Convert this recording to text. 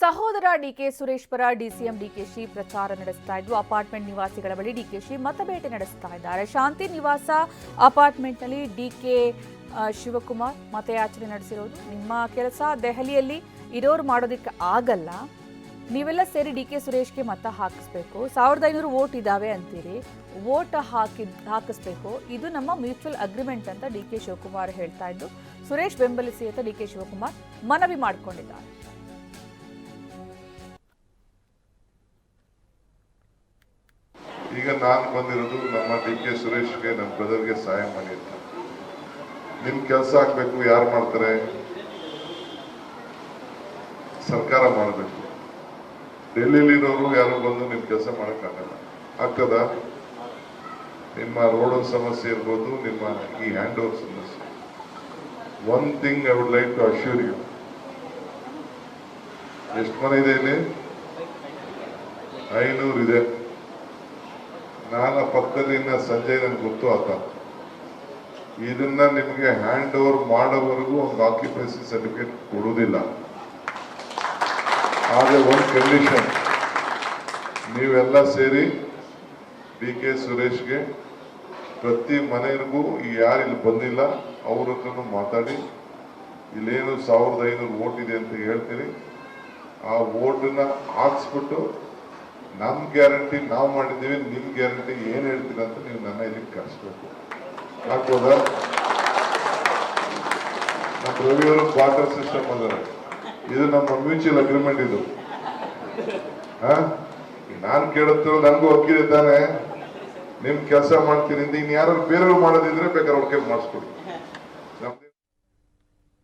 ಸಹೋದರ ಡಿಕೆ ಸುರೇಶ್ ಪರ ಡಿಸಿಎಂ ಡಿಕೆಶಿ ಪ್ರಚಾರ ನಡೆಸ್ತಾ ಇದ್ದು ಅಪಾರ್ಟ್ಮೆಂಟ್ ನಿವಾಸಿಗಳ ಬಳಿ ಡಿಕೆಶಿ ಮತಬೇಟೆ ನಡೆಸ್ತಾ ಇದ್ದಾರೆ. ಶಾಂತಿ ನಿವಾಸ ಅಪಾರ್ಟ್ಮೆಂಟ್ನಲ್ಲಿ ಡಿಕೆ ಶಿವಕುಮಾರ್ ಮತಯಾಚನೆ ನಡೆಸಿರೋದು. ನಿಮ್ಮ ಕೆಲಸ ದೆಹಲಿಯಲ್ಲಿ ಇರೋರು ಮಾಡೋದಕ್ಕೆ ಆಗಲ್ಲ. ನೀವೆಲ್ಲ ಸೇರಿ ಡಿ ಕೆ ಸುರೇಶ್ಗೆ ಮತ ಹಾಕಿಸ್ಬೇಕು. ಸಾವಿರದ ಐನೂರು ವೋಟ್ ಇದಾವೆ ಅಂತೀರಿ. ವೋಟ್ ಹಾಕಿದ್ ಹಾಕಿಸ್ಬೇಕು. ಇದು ನಮ್ಮ ಮ್ಯೂಚುವಲ್ ಅಗ್ರಿಮೆಂಟ್ ಅಂತ ಡಿ ಕೆ ಶಿವಕುಮಾರ್ ಹೇಳ್ತಾ ಇದ್ದು ಸುರೇಶ್ ಬೆಂಬಲಿಸಿ ಅಂತ ಡಿ ಕೆ ಶಿವಕುಮಾರ್ ಮನವಿ ಮಾಡಿಕೊಂಡಿದ್ದಾರೆ. ಈಗ ನಾನು ಬಂದಿರೋದು ನಮ್ಮ ಡಿ ಕೆ ಸುರೇಶ್ಗೆ ನಮ್ಮ ಬ್ರದರ್ಗೆ ಸಹಾಯ ಮಾಡಿ ಅಂತ. ನಿಮ್ ಕೆಲಸ ಆಗ್ಬೇಕು, ಯಾರು ಮಾಡ್ತಾರೆ? ಸರ್ಕಾರ ಮಾಡಬೇಕು. ಡೆಲ್ಲಿಲಿರೋರು ಯಾರು ಬಂದು ನಿಮ್ ಕೆಲಸ ಮಾಡೋಕ್ಕಾಗಲ್ಲ ಆಗ್ತದ? ನಿಮ್ಮ ರೋಡ್ ಸಮಸ್ಯೆ ಇರ್ಬೋದು, ನಿಮ್ಮ ಈ ಹ್ಯಾಂಡ್ ಓವರ್ ಸಮಸ್ಯೆ. One thing I would like to assure you ಎಷ್ಟು ಮನೆ ಇದೆ ಇಲ್ಲಿ? ಐನೂರು ಇದೆ. ನಾನು ಇನ್ನ ಸಂಜಯ್ ನನ್ಗೆ ಗೊತ್ತು ಆತ. ಇದನ್ನ ನಿಮಗೆ ಹ್ಯಾಂಡ್ ಓವರ್ ಮಾಡೋವರೆಗೂ ಒಂದು ಆಕ್ಯುಪೆನ್ಸಿ ಸರ್ಟಿಫಿಕೇಟ್ ಕೊಡುವುದಿಲ್ಲ ಆದ್ರೆ ಒಂದು ಕಂಡೀಷನ್ ನೀವೆಲ್ಲ ಸೇರಿ ಡಿ ಕೆ ಸುರೇಶ್ಗೆ ಪ್ರತಿ ಮನೆಗೂ ಯಾರು ಇಲ್ಲಿ ಬಂದಿಲ್ಲ, ಅವ್ರ ಹತ್ರನೂ ಮಾತಾಡಿ. ಇಲ್ಲೇನು ಸಾವಿರದ ಐನೂರು ಓಟ್ ಇದೆ ಅಂತ ಹೇಳ್ತೀನಿ ಆ ಓಟನ್ನ ಹಾಕ್ಸ್ಬಿಟ್ಟು ನಮ್ಮ ಗ್ಯಾರಂಟಿ ನಾವು ಮಾಡಿದ್ದೀವಿ, ನಿಮ್ ಗ್ಯಾರಂಟಿ ಏನ್ ಹೇಳ್ತೀರ ಅಂತ ನೀವು ನನ್ನ ಇಲ್ಲಿ ಕರೆಸ್ಬೇಕು. ಆಗ್ಬೋದಾ ನಮ್ಮ ರವಿಯವರು ಕ್ವಾರ್ಟರ್ ಸಿಸ್ಟಮ್ ಅದಾರೆ. ಇದು ನಮ್ಮ ಮ್ಯೂಚುವಲ್ ಅಗ್ರಿಮೆಂಟ್ ಇದು. ನಾನು ಕೇಳುತ್ತೋ ನನಗೂ ಒಕ್ಕಿದೆ ತಾನೆ ನಿಮ್ ಕೆಲಸ ಮಾಡ್ತೀನಿ ಇನ್ ಯಾರು ಬೇರೆಯವ್ರು ಮಾಡೋದಿದ್ರೆ ಬೇಕಾದ್ರೆ ಅವ್ರ ಕೈ ಮಾಡಿಸ್ಕೊಡಿ.